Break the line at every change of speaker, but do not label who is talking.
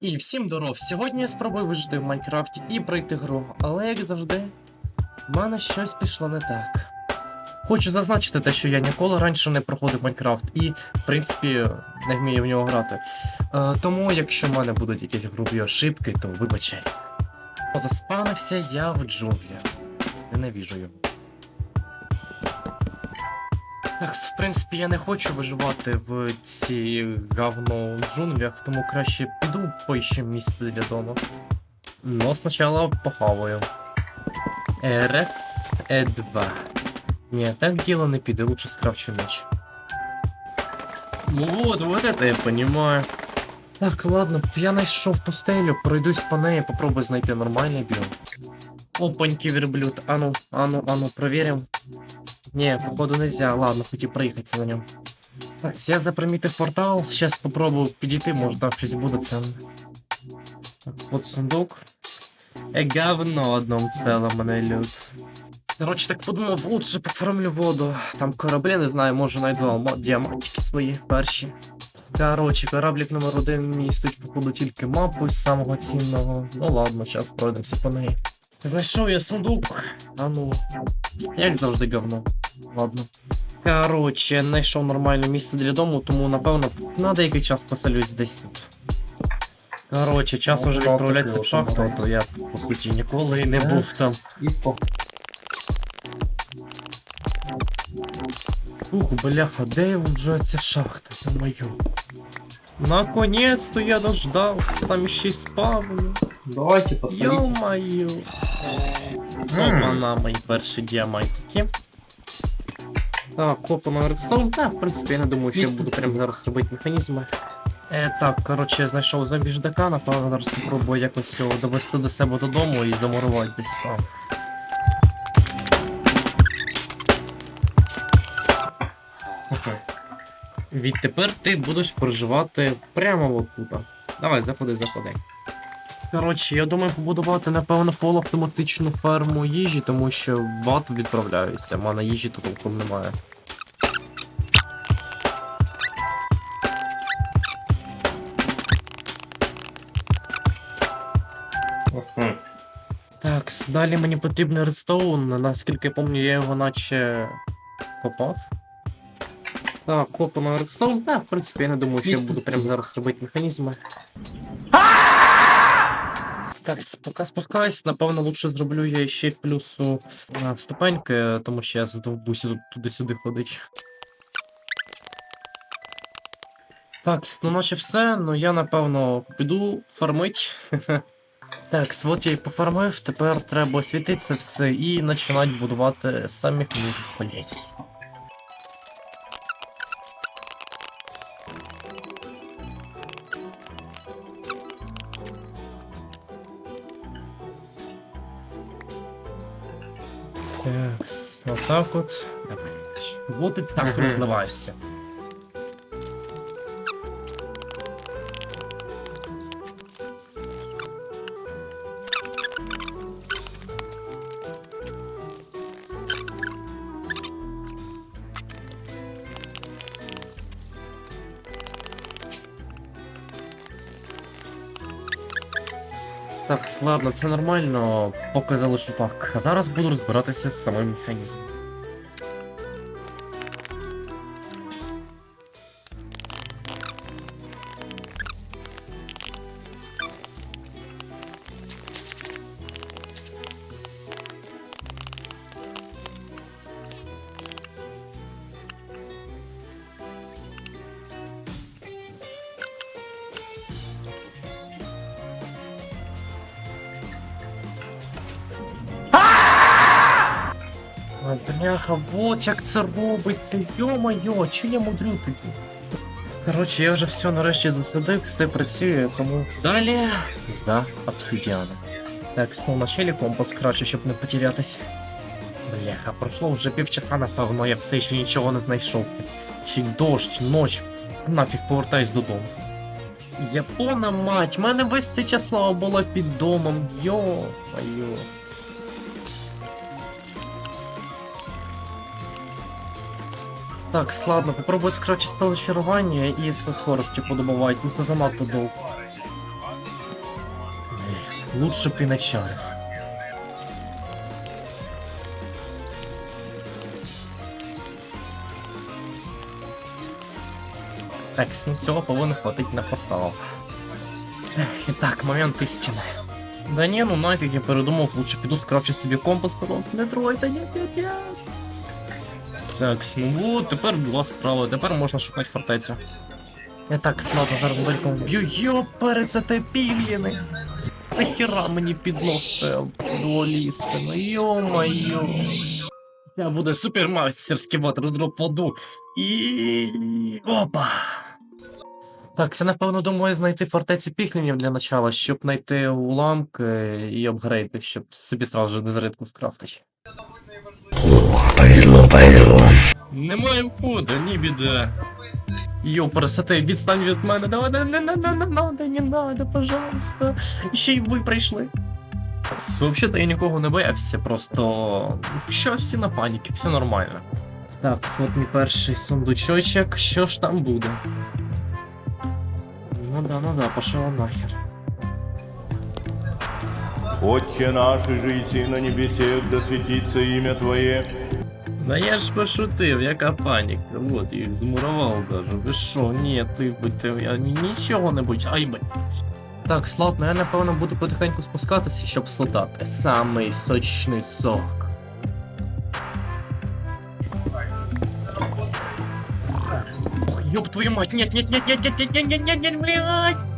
І всім здоров! Сьогодні я спробую вижити в Майнкрафті і пройти гру, але як завжди, в мене щось пішло не так. Хочу зазначити те, що я ніколи раніше не проходив Майнкрафт і, в принципі, не вмію в нього грати. Е, тому, якщо в мене будуть якісь грубі ошибки, то вибачайте. Заспанився я в джунглях. Ненавіжу його. Так, в принципі, я не хочу виживати в цій говно джунглях, тому краще піду поищу місце для дому. Но спочатку похаваю. РС Е2. Ні, так діло не піде, лучше скрафчу меч. Ну вот, вот это я понимаю. Так, ладно, я знайшов пустелю, пройдусь по неї, попробую знайти нормальний біом. Опаньки, верблюд. Ану, ану, ану, проверим. Не, походу нельзя. Ладно, хоть и проехаться на нем. Так, я запримітив портал. Сейчас попробую підійти, може там щось буде ценне. Так, от сундук. Е, говно одним целом мене люд. Короче, так подумав, лучше пофармлю воду. Там кораблі, не знаю, може знайду алма- діамантики свої перші. Короче, кораблік номер один містить, походу, тільки мапу з самого цінного. Ну ладно, зараз пройдемося по неї. Знайшов я сундук. А ну. Як завжди говно. Ладно. Короче, знайшов нормальне місце для дому, тому напевно на деякий час поселюсь десь тут. Короче, час
Ну,
уже
ладно,
відправлятися в
ти
шахту, а
от
то я, по суті, ніколи і не був там.
І по...
Фух, бляха, де вже ця шахта? Ё-моё. Наконец-то я дождался, там ще й спавни.
Давайте повторіть.
Ё-моё. Опа-на, мої перші діамантики. Так, копа на редстоун. Так, в принципі, я не думаю, що я буду прямо зараз робити механізми. Е, так, коротше, я знайшов зомбі ждака, напевно, зараз спробую якось його довести до себе додому і замурувати десь там. Відтепер ти будеш проживати прямо отут. Давай, заходи, заходи. Коротше, я думаю побудувати, напевно, полуавтоматичну ферму їжі, тому що ад відправляюся, в мене їжі тут толком немає. Так, далі мені потрібен редстоун, наскільки я пам'ятаю, я його наче копав. Так, копано редстоун. Так, в принципі, я не думаю, що я буду прямо зараз робити механізми. Так, поки спускаюсь, напевно, лучше зроблю я ще плюсу ступеньки, тому що я задовбуся туди-сюди ходить. Так, ну наче все, ну я напевно піду фармить. Так, от я і пофармив, тепер треба освітити це все і починати будувати самі механізми. Блять, Так, отак от. Чого ти так розливаєшся? Так, ладно, це нормально, поки залишу так. А зараз буду розбиратися з самим механізмом. Бляха, вот як це робиться, йо-моє, чи я мудрю тоді? Коротше, я вже все нарешті засадив, все працює, тому далі за обсидіаном. Так, знову на челі компас краще, щоб не потерятись. Бляха, пройшло вже півчаса, напевно, я все ще нічого не знайшов. Й дощ, ноч. Нафіг повертаюсь додому. Япона мать, мене весь цей час слава була під домом, йо-моє. Так, ладно, попробую скорочити столичарування і з скоростю подобувати, ну це занадто довго. Лучше б і началив. Так, ну цього повинно хватить на портал. Ех, І так, момент істини. Да ні, ну нафіг, я передумав, лучше піду скрафчу собі компас, пожалуйста, не тройте, ні, ні, ні. Так, ну тепер була справа, тепер можна шукати фортецю. Я так снадно зараз великом б'ю, йопере, це те пів'їни. Нахіра мені підносите дуалісти, ну йо-моє. Я буду супермастерський ватердроп воду. І. Опа! Так, це напевно думаю знайти фортецю піхлінів для начала, щоб знайти уламки і апгрейди, щоб собі сразу же дезритку скрафтити. Немає входу, ні біда. Йо, пересати, відстань від мене, давай, не, не, не, не, надо, не надо, пожалуйста. Ще й ви прийшли. Взагалі-то я нікого не боявся, просто. Що всі на паніки, все нормально. Так, от мій перший сундучочок, що ж там буде? Ну да, ну да, пошел нахер.
Отче наш, жиси на небесе, да светится имя Твое.
Да я ж пошутив, яка паніка. Вот, їх змурував даже. Ви що, ні, ти будьте, я нічого не будь, ай бать. Так, славно, я напевно буду потихеньку спускатися, щоб слотати. Самий сочний сок. Ох, ёб твою мать, нет, нет, нет, нет, нет, нет, нет, нет, нет, нет, блядь.